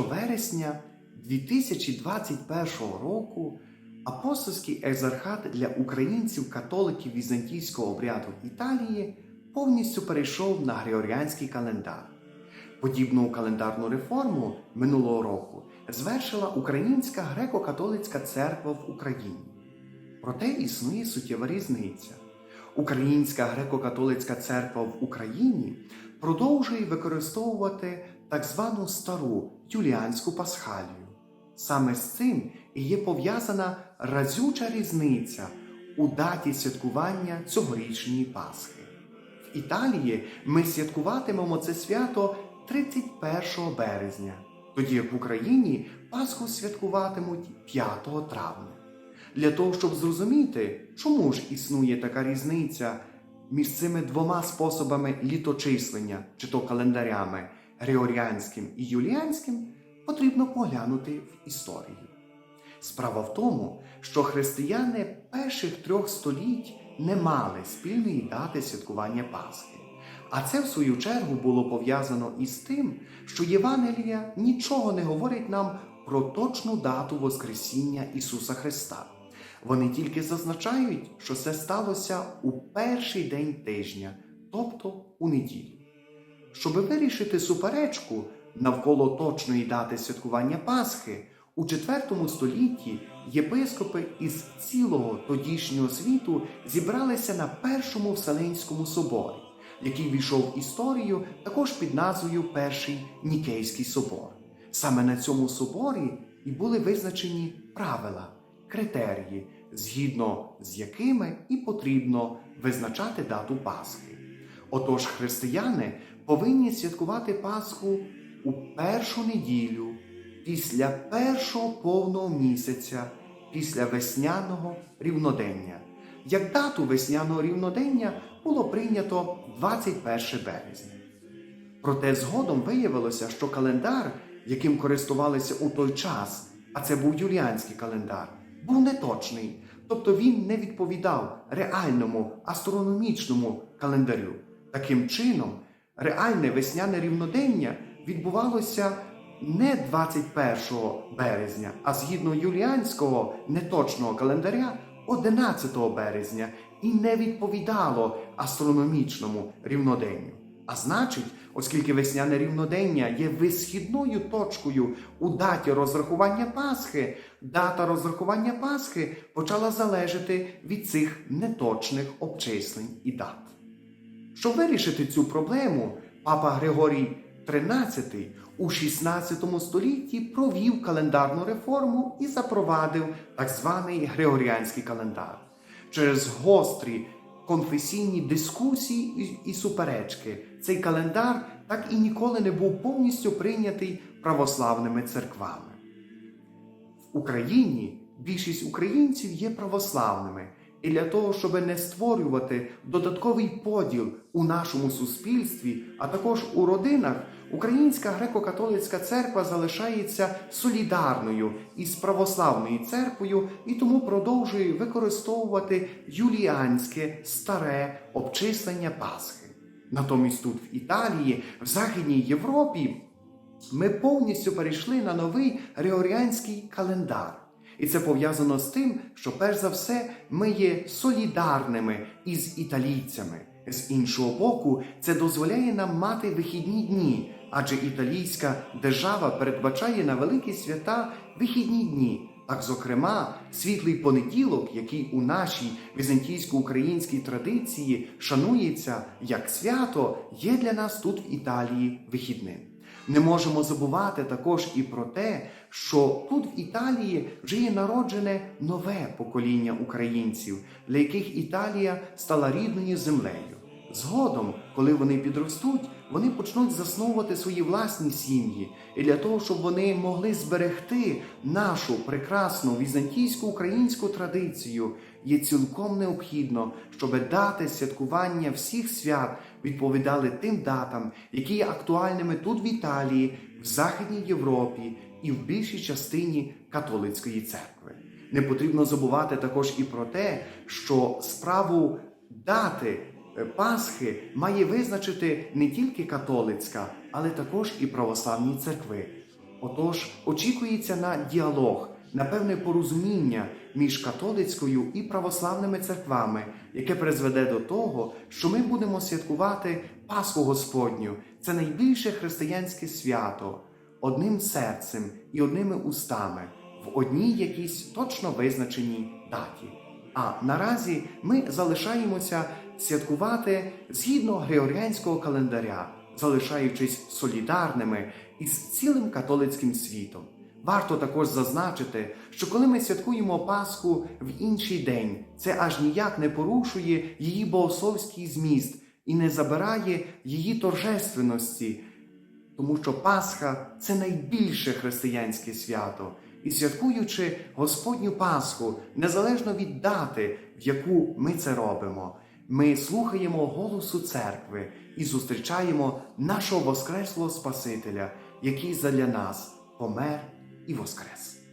вересня 2021 року апостольський екзархат для українців-католиків візантійського обряду Італії повністю перейшов на григоріанський календар. Подібну календарну реформу минулого року звершила Українська греко-католицька церква в Україні. Проте існує суттєва різниця. Українська греко-католицька церква в Україні продовжує використовувати так звану стару юліанську пасхалію. Саме з цим і є пов'язана разюча різниця у даті святкування цьогорічної Пасхи. В Італії ми святкуватимемо це свято 31 березня, тоді як в Україні Пасху святкуватимуть 5 травня. Для того, щоб зрозуміти, чому ж існує така різниця між цими двома способами літочислення, чи то календарями Григоріанським і Юліанським, потрібно поглянути в історію. Справа в тому, що християни перших трьох століть не мали спільної дати святкування Пасхи. А це, в свою чергу, було пов'язано із тим, що Євангелія нічого не говорить нам про точну дату Воскресіння Ісуса Христа. Вони тільки зазначають, що це сталося у перший день тижня, тобто у неділю. Щоби вирішити суперечку навколо точної дати святкування Пасхи, у IV столітті єпископи із цілого тодішнього світу зібралися на Першому Вселенському соборі, який війшов в історію також під назвою Перший Нікейський собор. Саме на цьому соборі і були визначені правила, критерії, згідно з якими і потрібно визначати дату Пасхи. Отож, християни повинні святкувати Пасху у першу неділю після першого повного місяця, після весняного рівнодення. Як дату весняного рівнодення було прийнято 21 березня. Проте згодом виявилося, що календар, яким користувалися у той час, а це був юліанський календар, був неточний, тобто він не відповідав реальному астрономічному календарю. Таким чином, реальне весняне рівнодення відбувалося не 21 березня, а згідно юліанського неточного календаря 11 березня і не відповідало астрономічному рівноденню. А значить, оскільки весняне рівнодення є висхідною точкою у даті розрахування Пасхи, дата розрахування Пасхи почала залежати від цих неточних обчислень і дат. Щоб вирішити цю проблему, папа Григорій XIII у XVI столітті провів календарну реформу і запровадив так званий Григоріанський календар. Через гострі конфесійні дискусії і, суперечки цей календар так і ніколи не був повністю прийнятий православними церквами. В Україні більшість українців є православними, і для того, щоб не створювати додатковий поділ у нашому суспільстві, а також у родинах, Українська греко-католицька церква залишається солідарною із православною церквою і тому продовжує використовувати юліанське старе обчислення Пасхи. Натомість тут в Італії, в Західній Європі, ми повністю перейшли на новий григоріанський календар. І це пов'язано з тим, що перш за все ми є солідарними із італійцями. З іншого боку, це дозволяє нам мати вихідні дні, адже італійська держава передбачає на великі свята вихідні дні. Так, зокрема, світлий понеділок, який у нашій візантійсько-українській традиції шанується як свято, є для нас тут в Італії вихідним. Не можемо забувати також і про те, що тут в Італії вже є народжене нове покоління українців, для яких Італія стала рідною землею. Згодом, коли вони підростуть, вони почнуть засновувати свої власні сім'ї, і для того, щоб вони могли зберегти нашу прекрасну візантійську українську традицію, є цілком необхідно, щоб дати святкування всіх свят відповідали тим датам, які є актуальними тут в Італії, в Західній Європі і в більшій частині католицької церкви. Не потрібно забувати також і про те, що справу дати Пасхи має визначити не тільки католицька, але також і православні церкви. Отож, очікується на діалог, на певне порозуміння між католицькою і православними церквами, яке призведе до того, що ми будемо святкувати Пасху Господню. Це найбільше християнське свято, одним серцем і одними устами, в одній якійсь точно визначеній даті. А наразі ми залишаємося святкувати згідно григоріанського календаря, залишаючись солідарними із цілим католицьким світом. Варто також зазначити, що коли ми святкуємо Пасху в інший день, це аж ніяк не порушує її богословський зміст і не забирає її торжественності, тому що Пасха це найбільше християнське свято. І святкуючи Господню Пасху, незалежно від дати, в яку ми це робимо, ми слухаємо голосу церкви і зустрічаємо нашого Воскреслого Спасителя, який задля нас помер і воскрес.